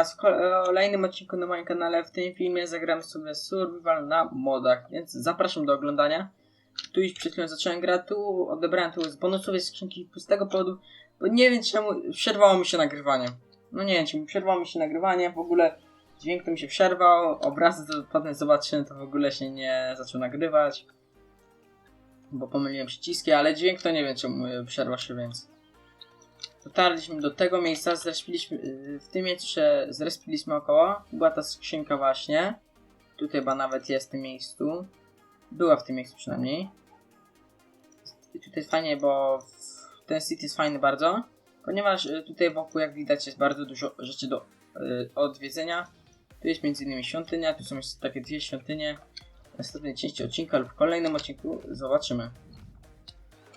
was w kolejnym odcinku na moim kanale. W tym filmie zagram sobie survival na modach, więc zapraszam do oglądania. Tu już przed chwilą zacząłem grać, tu odebrałem tu z bonusowej skrzynki z tego powodu, bo nie wiem czemu przerwało mi się nagrywanie. No nie wiem czemu przerwało mi się nagrywanie, w ogóle dźwięk to mi się przerwał, obrazy to potem zobaczyłem, to w ogóle się nie zaczął nagrywać. Bo pomyliłem przyciski, ale dźwięk to nie wiem czemu e, przerwał się, więc... Dotarliśmy do tego miejsca, zrespiliśmy, yy, w tym miejscu zrespiliśmy około. Była ta skrzynka właśnie. Tutaj chyba nawet jest w tym miejscu. Była w tym miejscu przynajmniej. I tutaj jest fajnie, bo ten city jest fajny bardzo. Ponieważ y, tutaj wokół, jak widać, jest bardzo dużo rzeczy do y, odwiedzenia. Tu jest innymi świątynia, tu są jeszcze takie dwie świątynie. W następnej części odcinka lub w kolejnym odcinku zobaczymy.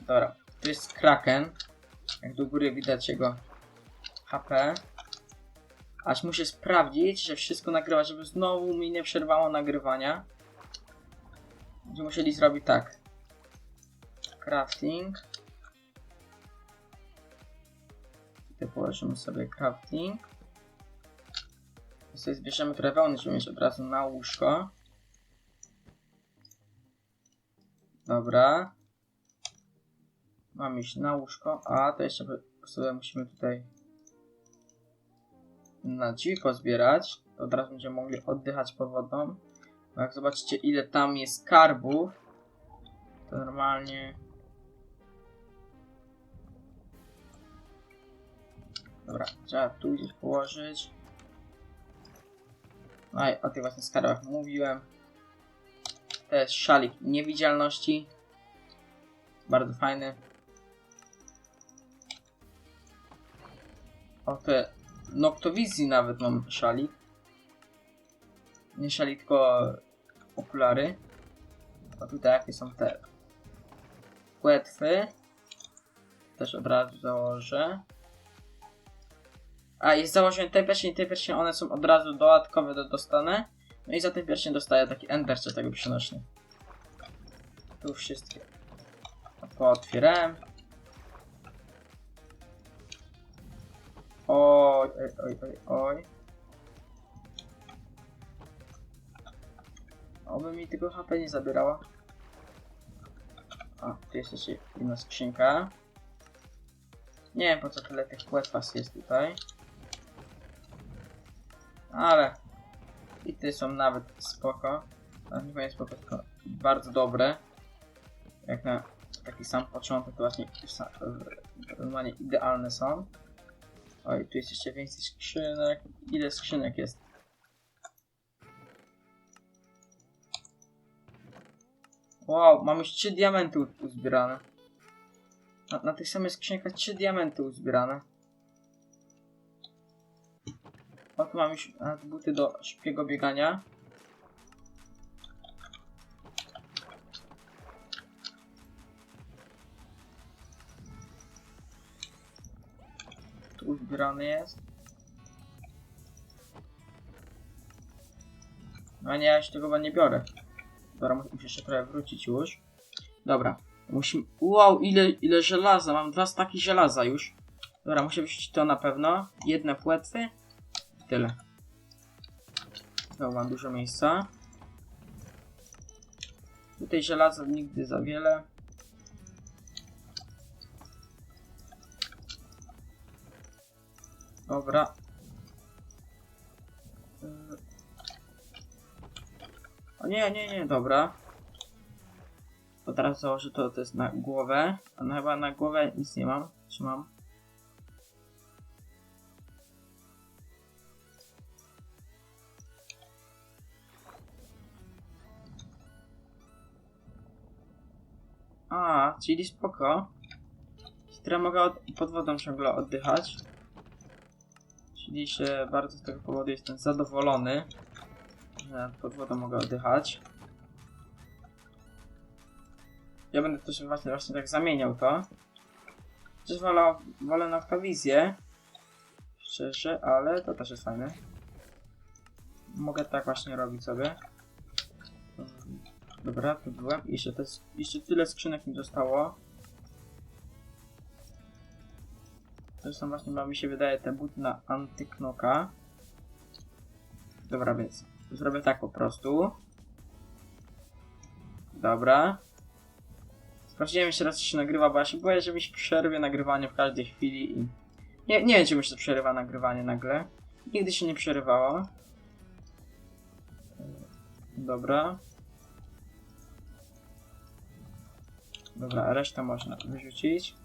Dobra, tu jest Kraken. Jak do góry widać jego HP. Aż muszę sprawdzić, że wszystko nagrywa, żeby znowu mi nie przerwało nagrywania. Będziemy musieli zrobić tak. Crafting. Tutaj położymy sobie crafting. I sobie zbierzemy trochę wełny, żeby mieć od razu na łóżko. Dobra. Mam iść na łóżko, a to jeszcze sobie musimy tutaj na drzwi pozbierać. To od razu będziemy mogli oddychać pod wodą. Bo jak zobaczycie ile tam jest skarbów, to normalnie... Dobra, trzeba tu gdzieś położyć. No i o tych właśnie skarbach mówiłem. To jest szalik niewidzialności. Bardzo fajny. O te Noctowizji nawet mam szalik. Nie szalik, tylko okulary. A tutaj jakie są te płetwy. Też od razu założę. A i założyłem te pierścień i te pierścień, one są od razu dodatkowe do dostanę. No i za ten pierścień dostaję taki ender z tego przenośny. Tu wszystkie pootwierałem. Oj, oj, oj, oj, oj. Oby mi tego HP nie zabierała. A, tu jest jeszcze jedna skrzynka. Nie wiem po co tyle tych płetwas jest tutaj. Ale i te są nawet spoko. A nie powiem spoko, tylko bardzo dobre. Jak na taki sam początek, to właśnie normalnie idealne są. Oj, tu jest jeszcze więcej skrzynek. Ile skrzynek jest? Wow, mam już 3 diamenty uzbierane. Na, na tych samych skrzynkach 3 diamenty uzbierane. O, tu mam już buty do szybkiego biegania. Uzbierany jest. No nie, ja się tego chyba nie biorę. Dobra, muszę jeszcze trochę wrócić już. Dobra, musimy... Wow, ile, ile żelaza, mam dwa staki żelaza już. Dobra, muszę wrzucić to na pewno. Jedne płetwy. Tyle. To mam dużo miejsca. Tutaj żelaza nigdy za wiele. Dobra. Yy. O nie, nie, nie, dobra. Od razu założę to, to jest na głowę. A no chyba na głowę nic nie mam. Czy mam? A, czyli spoko. Teraz mogę od, pod wodą ciągle oddychać. Się bardzo z tego powodu jestem zadowolony, że pod wodą mogę oddychać. Ja będę też właśnie, właśnie tak zamieniał to. Chociaż wolę, wolę Noctowizję. Szczerze, ale to też jest fajne. Mogę tak właśnie robić sobie. Dobra, tu byłem. Jeszcze, jest, jeszcze tyle skrzynek mi zostało. To są właśnie, mi się wydaje, te buty na antyknoka. Dobra, więc zrobię tak po prostu. Dobra. Sprawdziłem jeszcze raz, czy się nagrywa, bo ja się boję, że mi się przerwie nagrywanie w każdej chwili i... Nie, nie wiem, czy mi się przerywa nagrywanie nagle. Nigdy się nie przerywało. Dobra. Dobra, a resztę można wyrzucić.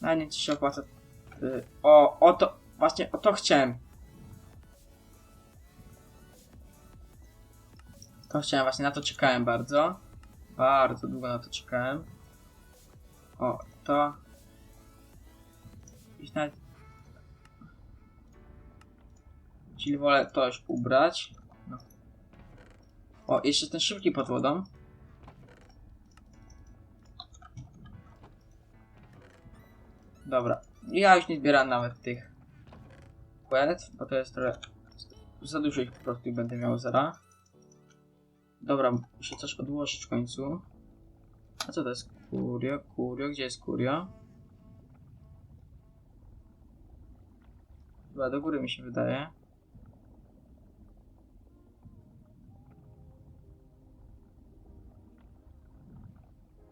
Na nie ci się opłaca. Y, O, o to, właśnie o to chciałem. To chciałem, właśnie na to czekałem bardzo. Bardzo długo na to czekałem. O, to. Iść nawet. Czyli wolę to już ubrać. No. O, jeszcze ten szybki pod wodą. Dobra. Ja już nie zbieram nawet tych płetw, bo to jest trochę... Za dużo ich po prostu będę miał zara. Dobra, muszę coś odłożyć w końcu. A co to jest? Kurio, kurio, gdzie jest kurio? Chyba do góry mi się wydaje.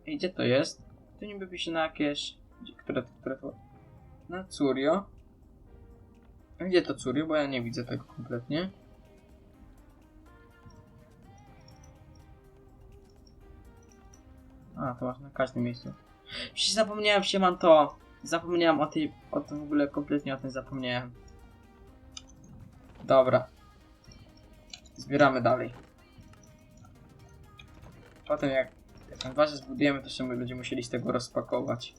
I gdzie to jest? To niby pisze na jakieś... Które, które to... Na Curio. Gdzie to Curio? Bo ja nie widzę tego kompletnie. A, to masz na każdym miejscu. Przecież zapomniałem się, mam to. Zapomniałem o tej, o tym w ogóle kompletnie o tym zapomniałem. Dobra. Zbieramy dalej. Potem jak, jak ten zbudujemy, to się będziemy musieli z tego rozpakować.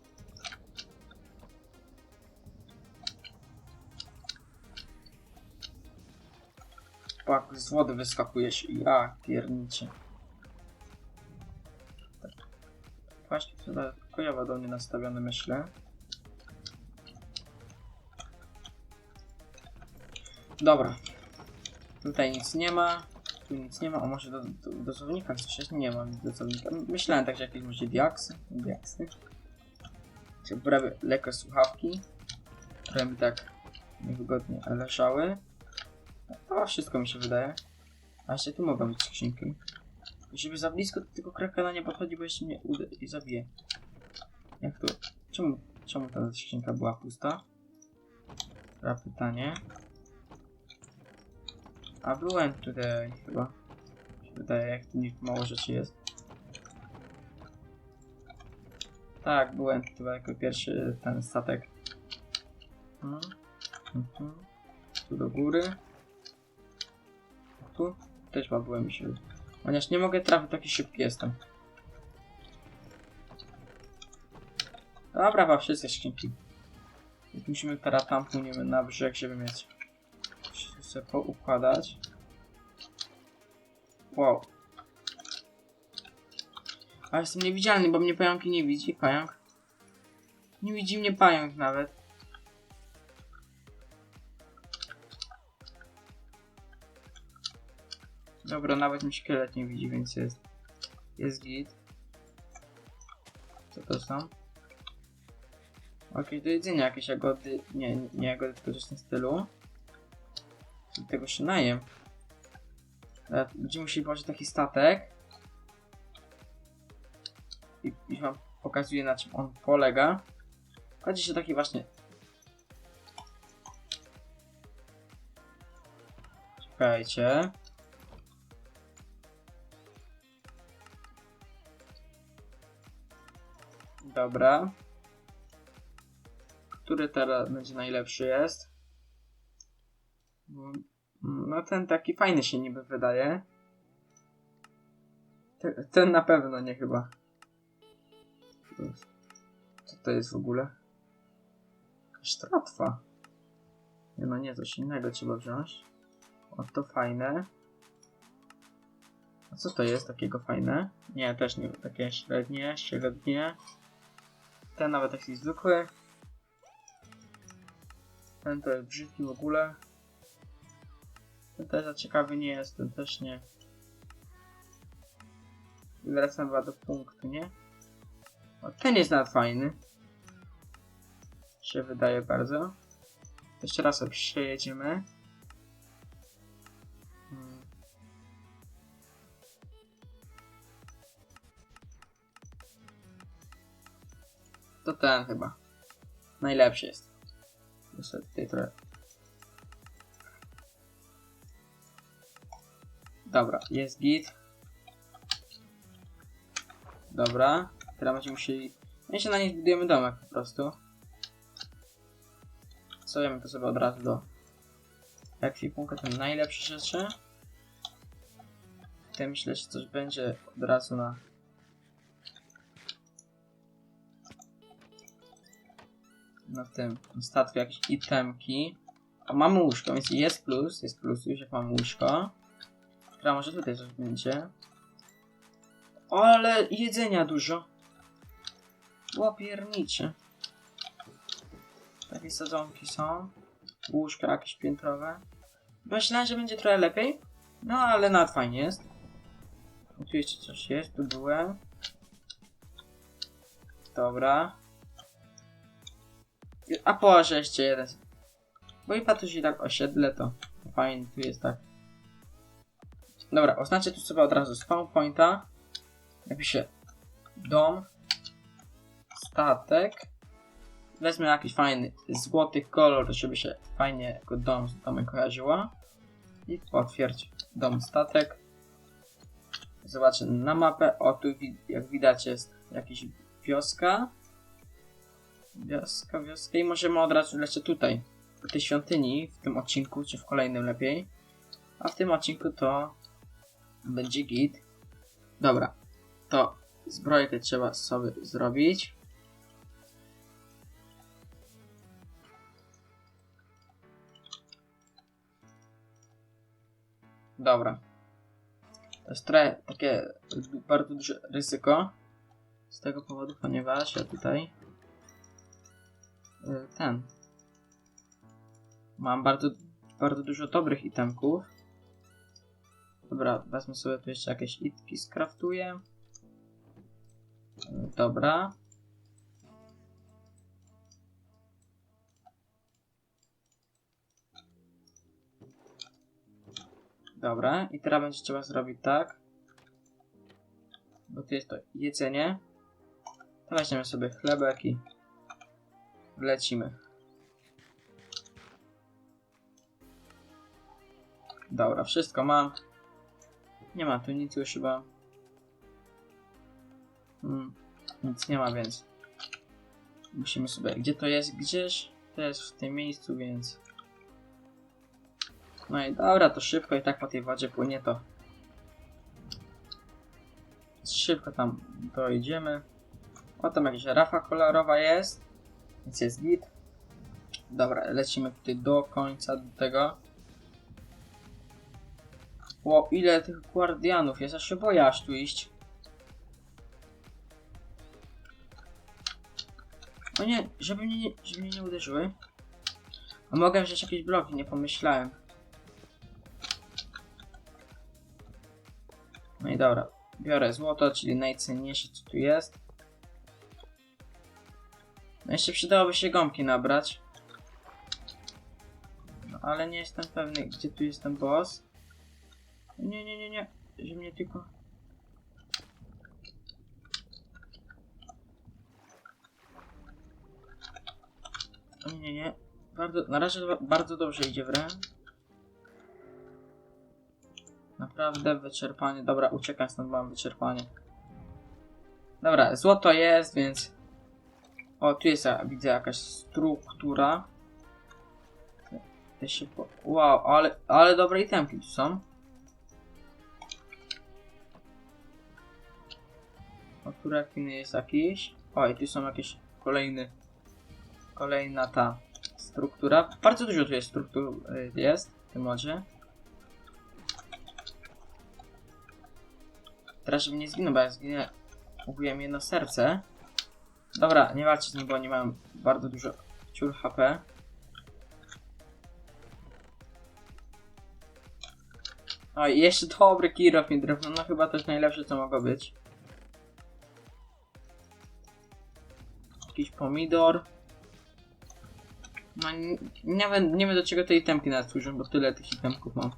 Pak, z wody wyskakujesz i ja piernicie. Właśnie chyba kojowa do mnie nastawione, myślę. Dobra. Tutaj nic nie ma. Tu nic nie ma. O, może do, do, dozownika coś? Nie mam dozownika. Myślałem tak, że jakieś może diaksy. Diaksy. Czy prawie lekkie słuchawki, które mi tak niewygodnie leżały. To wszystko mi się wydaje. A jeszcze tu mogą być skrzynki. Żeby za blisko do tego krakena nie podchodzi, bo jeszcze mnie uda i zabije. Jak to? Czemu, czemu ta skrzynka była pusta? Teraz pytanie. A byłem tutaj chyba. Wydaje, jak tu mało rzeczy jest. Tak, byłem tu jako pierwszy ten statek. Mhm. Mhm. Tu do góry. Tu też chyba byłem się. Chociaż nie mogę trafić, taki szybki jestem. Dobra, chyba wszystkie skrzynki. Musimy teraz tam płyniemy na brzeg, żeby mieć... Wszystko sobie poukładać. Wow. A jestem niewidzialny, bo mnie pająki nie widzi. Pająk. Nie widzi mnie pająk nawet. Dobra, nawet mi szkielet nie widzi, więc jest. Jest git. Co to są? Okej, do jedzenia jakieś jagody. Nie, nie jagody, tylko coś stylu. Tego się najem. Będziemy musieli położyć taki statek. I, I wam pokazuję na czym on polega. Kładzie się taki właśnie. Czekajcie. Dobra. Który teraz będzie najlepszy jest? No ten taki fajny się niby wydaje. Te- Ten na pewno nie chyba. Co to jest w ogóle? Jakaś tratwa. Nie no nie, coś innego trzeba wziąć. O to fajne. A co to jest takiego fajne? Nie, też nie, takie średnie, średnie. Ten nawet taki zwykły. Ten to jest brzydki w ogóle. Ten też za ciekawy nie jest, ten też nie. Wracam do punktu, nie? O, ten jest nawet fajny. Się wydaje bardzo. Jeszcze raz przejedziemy. To ten chyba. Najlepszy jest. Muszę tutaj trochę. Dobra, jest git. Dobra, teraz będziemy musieli... My się na nich budujemy domek po prostu. Stawiamy to sobie od razu do ekwipunku, ten najlepsze rzeczy. Tutaj myślę, że coś będzie od razu na... Na tym statku jakieś itemki. O, mamy łóżko, więc jest plus, jest plus już jak mam łóżko. Która może tutaj coś będzie. O, ale jedzenia dużo. Łopiernicze. Takie sadzonki są. Łóżka jakieś piętrowe. Myślałem, że będzie trochę lepiej. No, ale nawet fajnie jest. Tu jeszcze coś jest, tu byłem. Dobra. A położę jeszcze jeden. Bo i patuś i tak osiedle to fajnie, tu jest tak. Dobra, oznaczę tu sobie od razu spawn pointa. Napiszę dom, statek. Wezmę jakiś fajny złoty kolor, żeby się fajnie jako dom z domem kojarzyła. I potwierdź dom, statek. Zobaczę na mapę. O, tu jak widać jest jakaś wioska. Wioska, wioska i możemy od razu lecieć tutaj. Do tej świątyni w tym odcinku, czy w kolejnym lepiej. A w tym odcinku to będzie git. Dobra, to zbrojkę trzeba sobie zrobić. Dobra. To jest trochę takie bardzo duże ryzyko. Z tego powodu, ponieważ ja tutaj ten mam bardzo, bardzo dużo dobrych itemków. Dobra, wezmę sobie tu jeszcze jakieś itki, skraftuję. Y, Dobra. Dobra, i teraz będzie trzeba zrobić tak. Bo tu jest to jedzenie. To weźmiemy sobie chlebek i lecimy. Dobra, wszystko mam. Nie ma tu nic już chyba. Hmm, nic nie ma, więc musimy sobie. Gdzie to jest? Gdzieś to jest w tym miejscu, więc. No i dobra, to szybko i tak po tej wodzie płynie to. Szybko tam dojedziemy. O, tam jakaś rafa kolorowa jest. Więc jest git. Dobra, lecimy tutaj do końca do tego. Ło, ile tych guardianów jest, aż się boję aż tu iść. O nie, żeby mnie, nie- żeby mnie nie uderzyły. A mogę wziąć jakieś bloki, nie pomyślałem. No i dobra, biorę złoto, czyli najcenniejsze co tu jest. No jeszcze przydałoby się gąbki nabrać. No ale nie jestem pewny, gdzie tu jest ten boss. Nie, nie, nie, nie, że mnie tylko... Nie, nie, nie. Bardzo, na razie ba- bardzo dobrze idzie w rę. Naprawdę wyczerpanie. Dobra, uciekam stąd, mam wyczerpanie. Dobra, złoto jest, więc... O, tu jest, ja widzę jakaś struktura. Te się po... Wow, ale, ale dobre itemki tu są. O, tu rekiny jest jakiś. O, i tu są jakieś kolejny... Kolejna ta struktura. Bardzo dużo tu jest struktur y, jest w tym modzie. Teraz żeby nie zginął, bo jak zginę, ubiłem jedno serce. Dobra, nie walczcie z nim, bo oni mają bardzo dużo ciul HP. O, i jeszcze dobry kirow mi drewno, no chyba jest najlepsze co mogło być. Jakiś pomidor. No nie, nie, wiem, nie wiem do czego te itemki nawet służą, bo tyle tych itemków mam.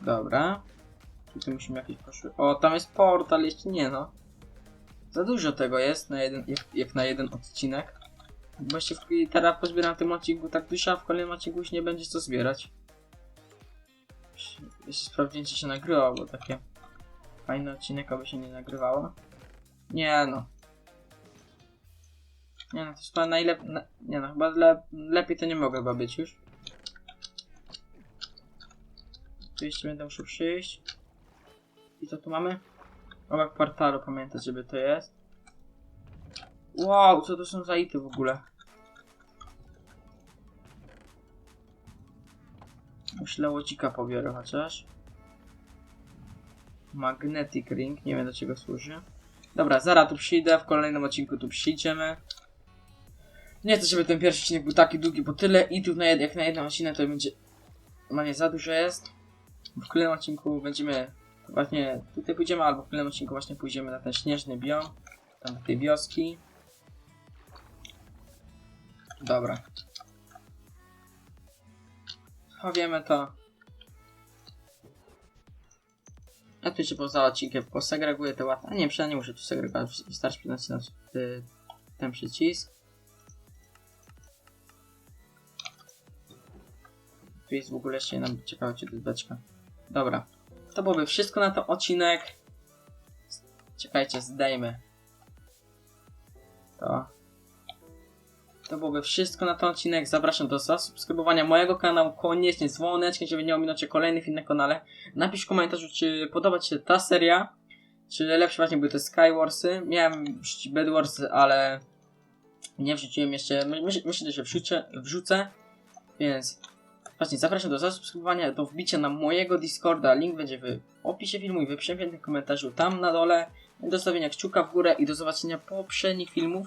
Dobra. Tutaj musimy jakieś poszły. O, tam jest portal, jeszcze nie no. Za dużo tego jest na jeden, jak, jak na jeden odcinek. Właściwie teraz pozbieram w tym odcinku tak dużo, a w kolejnym odcinku już nie będzie co zbierać. Jeszcze sprawdziłem, czy się nagrywało, bo takie fajny odcinek, aby się nie nagrywało. Nie no. Nie no, to chyba najlepiej. Na, nie no, chyba le, lepiej to nie mogę chyba być już. Tu jeszcze będę musiał przyjść. I co tu mamy? Obok portalu, pamiętać, żeby to jest. Wow, co to są za ity w ogóle? Myślę, łocika pobiorę chociaż. Magnetic Ring, nie wiem do czego służy. Dobra, zaraz tu przyjdę, w kolejnym odcinku tu przyjdziemy. Nie chcę, żeby ten pierwszy odcinek był taki długi, bo tyle itów na jed jak na jeden odcinek to będzie... Ma nie za dużo jest. W kolejnym odcinku będziemy właśnie tutaj pójdziemy, albo w kolejnym odcinku właśnie pójdziemy na ten śnieżny biom. Tam do tej wioski. Dobra. Chowiemy to. Ja tu się poza odcinkiem posegreguję te łatwe. A nie, przynajmniej muszę tu segregować. Wystarczy nacisnąć ten przycisk. Tu jest w ogóle jeszcze jedna ciekawa beczka. Dobra. To byłoby wszystko na ten odcinek. Czekajcie, zdejmę. To. To byłoby wszystko na ten odcinek. Zapraszam do zasubskrybowania mojego kanału. Koniecznie dzwoneczkiem, żeby nie ominąć kolejny film na kanale. Napisz w komentarzu, czy podoba Ci się ta seria. Czy lepsze właśnie były te Skywarsy. Miałem Bedwarsy, ale nie wrzuciłem jeszcze. My, myślę, że wrzucę, wrzucę. Więc właśnie zapraszam do zasubskrybowania, do wbicia na mojego Discorda. Link będzie w opisie filmu i w przypiętym komentarzu tam na dole. Do zostawienia kciuka w górę i do zobaczenia poprzednich filmów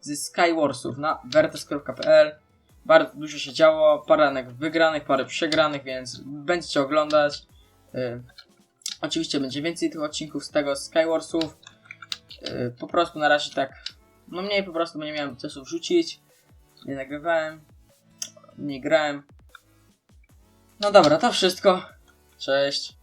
z Skywarsów na vertes.pl. Bardzo dużo się działo, parę ranek wygranych, parę przegranych, więc będziecie oglądać. Y, oczywiście będzie więcej tych odcinków z tego Skywarsów. Y, po prostu na razie tak, no mniej po prostu, bo nie miałem czasu wrzucić. Nie nagrywałem, nie grałem. No dobra, to wszystko. Cześć.